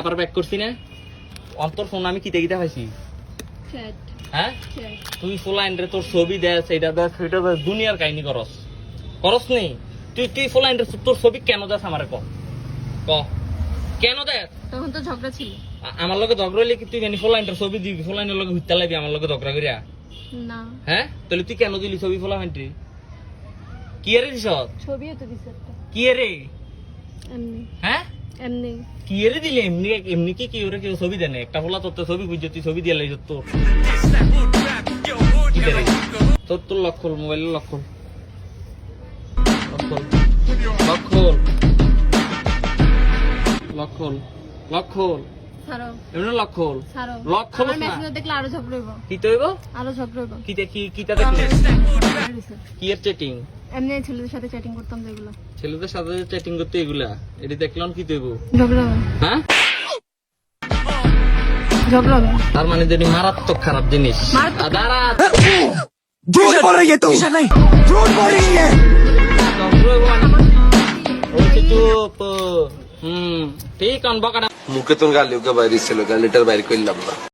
আবার ব্যাক করছি না। অন্তর ফোন আমি কিতে কিতে পাইছি। হ্যাঁ? চ্যাট তুই ফোলাইন রে তোর ছবি দেস এটা দেস সেটা দেস দুনিয়ার কাহিনী করস। করস নেই তুই তুই ফোলাইন রে তোর ছবি কেন দেস আমারে ক? ক? কেন দেস তখন তো ঝগড়া ছিল। আমার লগে ঝগড়া হইলে কি তুই ছবি দিবি ফোলাইনের লগে হুইতা লাগবি আমার লগে ঝগড়া করিয়া না। হ্যাঁ? তাহলে তুই কেন দিলি ছবি ফোলাইনটি কি এরে দিস ছবিও তো দিছে কি এমনি। হ্যাঁ? এমনি। কি এরে দিলি? এমনি এমনি কি কি ওরে কেউ ছবি দেনে একটা ফোলা তোর ছবি বুঝছ তুই ছবি দিয়ে লাইছ তোর। কি? তোর তোর লক খোল মোবাইলের লক খোল। লক খোল। লক খোল। লক খোল। খোল। এমনি লক খোল। লক না। মেসেজ দেখলে আরও ঝগড়া হইব কি তৈব? আরও ঝগড়া হইব কি দেখি কিটা দেখলি? দিছে। কি এর চেটিং এমনি ছেলেদের সাথে চ্যাটিং করতাম যেগুলো ছেলেদের সাথে চ্যাটিং করতে এগুলা এটি দেখলাম কি তৈব ঝগড়া হবে হ্যাঁ ঝগড়া হবে তার মানে যদি মারাত্মক খারাপ জিনিস মারাত্মক- আ, দাঁড়া झूठ बोल रही है तू नहीं झूठ बोल रही है ওই চুপ হুম ঠিক অন বকাটা মুখে তো গালি ওকে বাইরে ছিল গালিটার বাইরে করলাম না